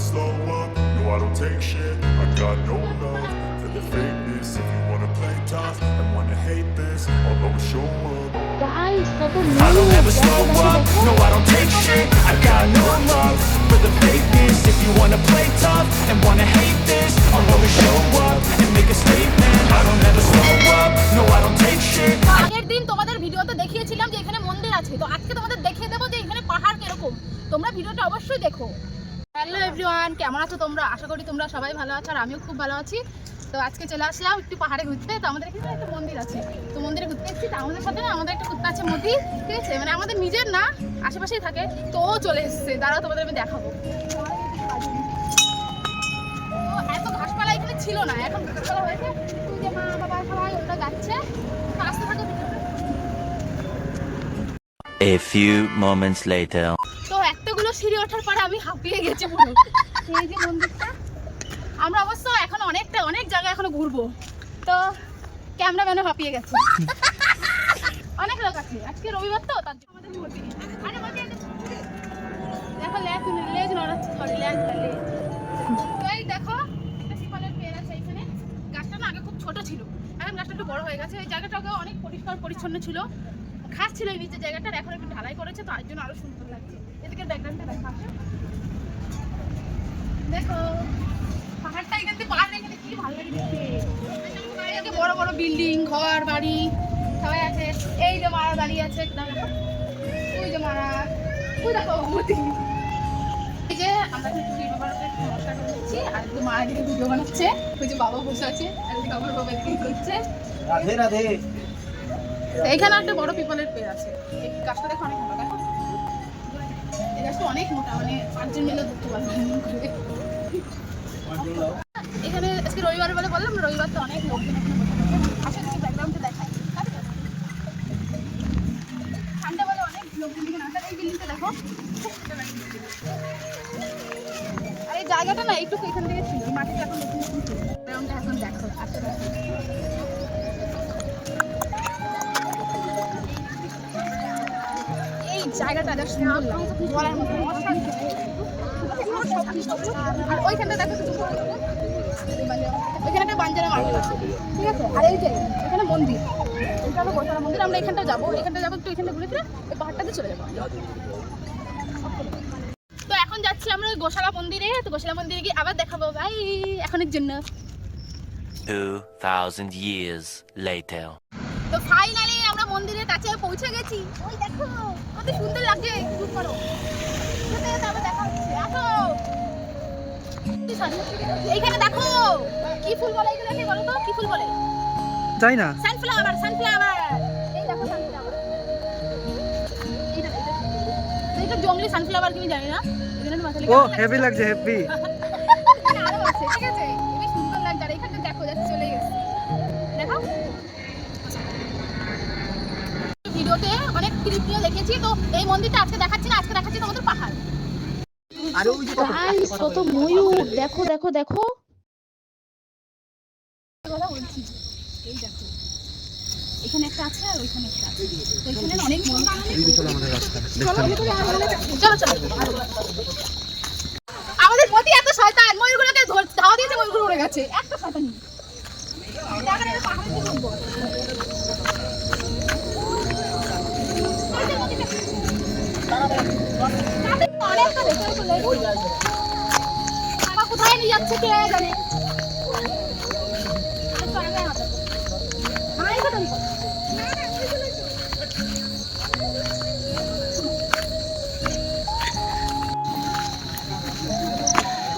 slow up, no I don't take shit I got no love for the fakeness If you wanna play tough and wanna hate this I'll always show up কত I don't ever slow up, no I don't take shit I got no love for the fakeness If you wanna play tough and wanna hate this I'll always show up and make a statement I don't ever slow up, no I don't take shit আগের দিন তোমাদের ভিডিওতে দেখিয়েছিলাম যে এখানে মন্দির আছে তো আজকে তোমাদের দেখিয়ে দেবো যে এখানে পাহাড় কীরকম তোমরা ভিডিওটা অবশ্যই দেখো এভরিওয়ান কেমন আছো তোমরা? আশা করি তোমরা সবাই ভালো আছো আর আমিও খুব ভালো আছি। তো আজকে চলে আসলাম একটু পাহাড়ে ঘুরতে। তো আমাদের এখানে একটা মন্দির আছে। তো মন্দিরে ঘুরতে এসেছি। তো আমাদের সাথে না আমাদের একটা কুত্তা আছে মতি। ঠিক আছে? মানে আমাদের নিজের না, আশেপাশেই থাকে। তো ও চলে এসেছে। দাঁড়াও, তোমাদের আমি দেখাবো। এত ঘাসপালা এখানে ছিল না। এখন ঘাসপালা হয়েছে। যে মা, বাবা সবাই যাচ্ছে আসতে থাকো। A few moments later. এতগুলো সিঁড়ি ওঠার পরে আমি হাঁপিয়ে গেছি পুরো। এই যে মন্দিরটা, আমরা অবশ্য এখন অনেকটা, অনেক জায়গা এখনও ঘুরবো। তো ক্যামেরাম্যানও হাঁপিয়ে গেছে। অনেক লোক আছে। আজকে রবিবার তো, তার জন্য আমাদের সরি দেখো একটা গাছটা না আগে খুব ছোট ছিল। গাছটা একটু বড় হয়ে গেছে। অনেক পরিষ্কার, পরিচ্ছন্ন ছিল। খাস ছিল এই নিচের জায়গাটার, এখন একটু ঢালাই করেছে। তার জন্য আরও সুন্দর লাগছে। ব্যাকগ্রাউন্ডটা দেখা দেখো পাহাড়টা এখান থেকে পাহাড় এখানে কি ভালো লাগে দেখতে। বড় বড় বিল্ডিং ঘর বাড়ি সবাই আছে। এই যে মারা দাঁড়িয়ে আছে ওই যে মারা। ওই দেখো এই যে আমরা এখন নমস্কার আর একটু ভিডিও বানাচ্ছে। ওই যে বাবা বসে আছে আর এদিকে আমার বাবা এদিকে করছে। রাধে রাধে। তো এইখানে একটা বড় পিপলের পেয়ে আছে। এই গাছটা দেখো অনেক মোটা গাছটা অনেক মোটা মানে পাঁচজন মিলে ধরতে পারবে। এখানে আজকে রবিবার বলে বললাম, রবিবার তো অনেক লোকজন আসলে কিছু ব্যাকগ্রাউন্ডে দেখাই ঠান্ডা বলে অনেক লোকজন এই বিল্ডিংটা দেখো। আর জায়গাটা না এইটুকু এখান থেকে ছিল, মাটিটা এখন জায়গাটা সুন্দর লাগে। মতো আর ওইখানটা দেখো ওইখানে একটা বাঞ্জারা মার্কেট। আছে ঠিক আছে? আর এই যে এখানে মন্দির। এটা হলো গোসালা মন্দির। আমরা এখানটা যাব। এখানটা যাব একটু এখানটা ঘুরে ফিরে ওই পাহাড়টাতে চলে যাব। তো এখন যাচ্ছি আমরা ওই গোশালা মন্দিরে। তো গোশালা মন্দিরে গিয়ে আবার দেখাবো। ভাই এখনের জন্য। 2000 years later. তো ফাইনালি পৌঁছে গেছি। ওই দেখো কত সুন্দর লাগছে। জুম করো। দেখা হচ্ছে? আসো। এইখানে দেখো কি ফুল বলে এগুলোকে বলো তো কি ফুল বলে? তাই না। সানফ্লাওয়ার সানফ্লাওয়ার এই দেখো সানফ্লাওয়ার এইটা জঙ্গলি সানফ্লাওয়ার কি জানি না। একটু ও হেভি লাগছে হেভি মন্দিরটা আজকে দেখাচ্ছি না আজকে দেখাচ্ছি তোমাদের পাহাড়। আর ওই যে গাইস কত ময়ূর। দেখো দেখো। দেখো কথা বলছি এই দেখো। এখানে একটা আছে আর ওইখানে একটা আছে। এখানে অনেক চলো চলো চলো আমাদের প্রতি এত শয়তান ময়ূরগুলোকে ধর- ধাওয়া দিয়েছে ময়ূরগুলো উড়ে গেছে। একটা শয়তানি কোথায় নিয়ে যাচ্ছে কে জানে একটু আগে হবে। আমার এই কথা নেই।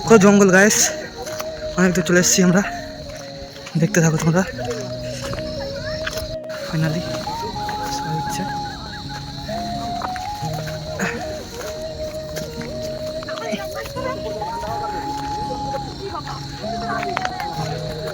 কত জঙ্গল গায়েস অনেক দূর চলে এসেছি আমরা দেখতে থাকো তোমরা ফাইনালি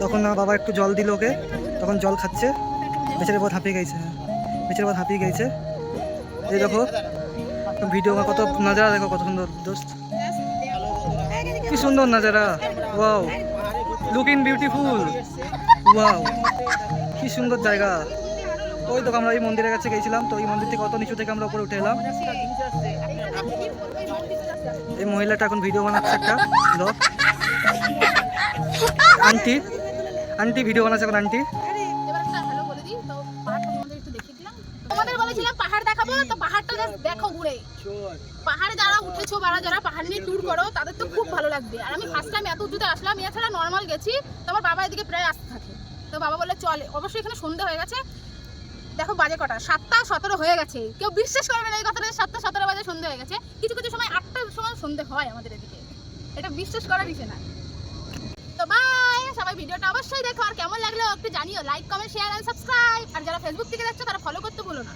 তখন আমার বাবা একটু জল দিল ওকে, তখন জল খাচ্ছে। বেচারে বহুত হাঁপিয়ে গেছে। বেচারে বহুত হাঁপিয়ে গেছে। এই দেখো, ভিডিও কত নাজারা, দেখো কত সুন্দর, দোস্ত। কি সুন্দর নাজারা, ওয়াও। Looking beautiful wow. কি সুন্দর জায়গা। ওই তো আমরা এই মন্দিরের কাছে গেছিলাম, তো এই মন্দির থেকে কত নিচু থেকে আমরা উপরে উঠে এলাম। এই মহিলাটা এখন ভিডিও বানাচ্ছে একটা আন্টি আন্টি ভিডিও বানাচ্ছে এখন আন্টি তোমাদের বলেছিলাম পাহাড় দেখাবো, তো পাহাড়টা just দেখো পাহাড়ে যারা উঠেছো যারা পাহাড় নিয়ে করো, তাদের তো খুব ভালো লাগবে। আর আমি এত আসলাম, এছাড়া নর্মাল গেছি এদিকে প্রায় আসতে থাকে। তো বাবা চলে, অবশ্যই এখানে হয়ে গেছে। দেখো বাজে কটা, সাতটা সতেরো হয়ে গেছে। কেউ বিশ্বাস করবে না এই কথাটা যে সাতটা সতেরো বাজে সন্ধে হয়ে গেছে। কিছু কিছু সময় আটটার সময় সন্ধে হয় আমাদের এদিকে। এটা বিশ্বাস করা দিছে না ভিডিওটা অবশ্যই দেখো। আর কেমন লাগল একটু জানিও। লাইক কমেন্ট শেয়ার আর সাবস্ক্রাইব আর যারা ফেসবুক থেকে দেখছ, তারা ফলো করতে ভুলো না।